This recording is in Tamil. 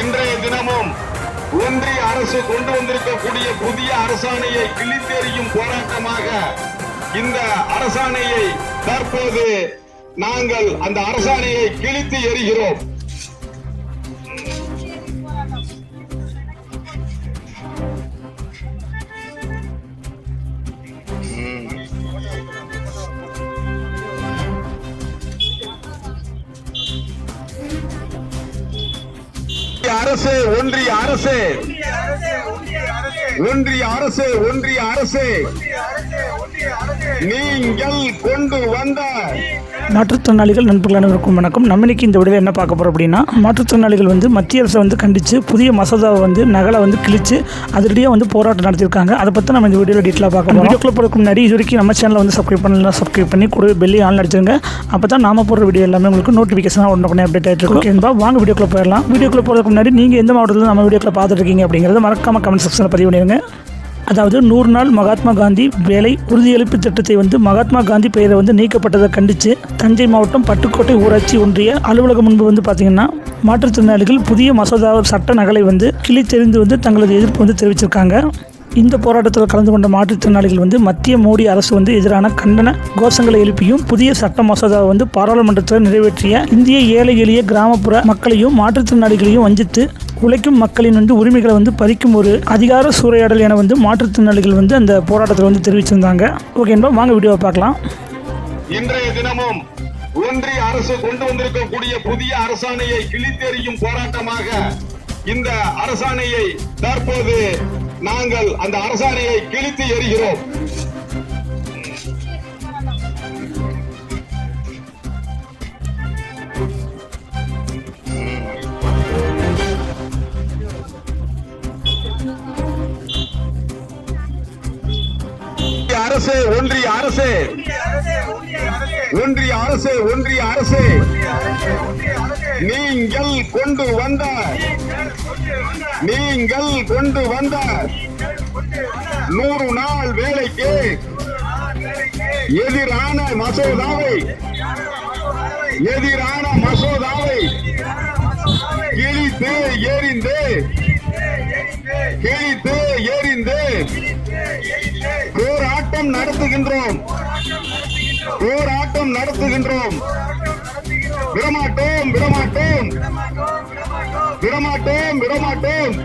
இன்றைய தினமும் ஒன்றிய அரசு கொண்டு வந்திருக்கக்கூடிய புதிய அரசாணையை கிழித்தெறியும் போராட்டமாக இந்த அரசாணையை தற்போது நாங்கள் அந்த அரசாணையை கிழித்து எறிகிறோம். அரசு ஒன்றிய அரசு. ஒன்றிய அரசு ஒன்றிய அரசு. நீங்கள் கொண்டு வந்த மாற்றுத்திறனாளிகள் நண்பர்கள் அனைவருக்கும் வணக்கம். நம்ம இன்னைக்கு இந்த வீடியோவில் என்ன பார்க்க போகிறோம் அப்படின்னா மாற்றுத்திறனாளிகள் வந்து மத்திய அரசை வந்து கண்டித்து புதிய மசோதாவை வந்து நகலை வந்து கிழிச்சு அதிரடியாக வந்து போராட்டம் நடத்தியிருக்காங்க. அதை பற்றி நம்ம இந்த வீடியோவில் டீட்டெயிலாக பார்க்க போகிறோம் வீடியோக்குள்ள போகிறதுக்கு முன்னாடி இது வரைக்கும் நம்ம சேனலை வந்து சப்ஸ்கிரைப் பண்ணலாம் சப்ஸ்கிரைப் பண்ணி கூட பெல்லி ஆன் அடிச்சிருங்க. அப்போ தான் நாம போடுற வீடியோ எல்லாமே உங்களுக்கு நோட்டிஃபிகேஷனாக உடனே அப்டேட் ஆகிட்டு இருக்கும். ஓகேங்களா வாங்க வீடியோக்குள்ள போயிடலாம். வீடியோக்குள்ள போகிறதுக்கு முன்னாடி நீங்கள் எந்த மாவட்டத்தில் நம்ம வீடியோக்குள்ள பார்த்துட்டு இருக்கீங்க அப்படிங்கிறத மறக்காம கமெண்ட் செக்ஷனில் பதிவு பண்ணிடுங்க. அதாவது நூறு நாள் மகாத்மா காந்தி வேலை உறுதியளிப்பு திட்டத்தை வந்து மகாத்மா காந்தி பெயரை வந்து நீக்கப்பட்டதை கண்டித்து தஞ்சை மாவட்டம் பட்டுக்கோட்டை ஊராட்சி ஒன்றிய அலுவலகம் முன்பு வந்து பார்த்திங்கன்னா மாற்றுத்திறனாளிகள் புதிய மசோதா சட்ட நகலை வந்து கிளி தெரிந்து வந்து தங்களது எதிர்ப்பு வந்து தெரிவிச்சிருக்காங்க. இந்த போராட்டத்தில் கலந்து கொண்ட மாற்றுத்திறனாளிகள் வந்து மத்திய மோடி அரசு வந்து எதிரான கண்டன கோஷங்களை எழுப்பியும் புதிய சட்ட மசோதாவை வந்து பாராளுமன்றத்தில் நிறைவேற்றிய இந்திய ஏழை எளிய கிராமப்புற மக்களையும் மாற்றுத்திறனாளிகளையும் வஞ்சித்து உழைக்கும் மக்களின் வந்து உரிமைகளை வந்து பறிக்கும் ஒரு அதிகார சூறையாடல் என வந்து மாற்றுத்திறனாளிகள் வந்து அந்த போராட்டத்தில் வந்து தெரிவிச்சிருந்தாங்க. ஓகே என்பா வாங்க வீடியோவை பார்க்கலாம். இன்றைய தினமும் ஒன்றிய அரசு கொண்டு வந்திருக்கக்கூடிய புதிய அரசாணையை கிழித்தெறியும் போராட்டமாக இந்த அரசாணையை தற்போது நாங்கள் அந்த அரசாணையை கிழித்து எறிகிறோம். அரசே அரசு ஒன்றிய அரசு. ஒன்றிய அரசு ஒன்றிய அரசு. நீங்கள் கொண்டு வந்த நீங்கள் கொண்டு வந்த நூறு நாள் வேலைக்கு எதிரான மசோதாவை எதிரான மசோதாவை கிழித்து எரிந்து கிழித்து எரிந்து போராட்டம் நடத்துகின்றோம். போராட்டம் நடத்துகின்றோம். விடமாட்டோம் விடமாட்டோம். விடமாட்டோம் விடமாட்டோம்.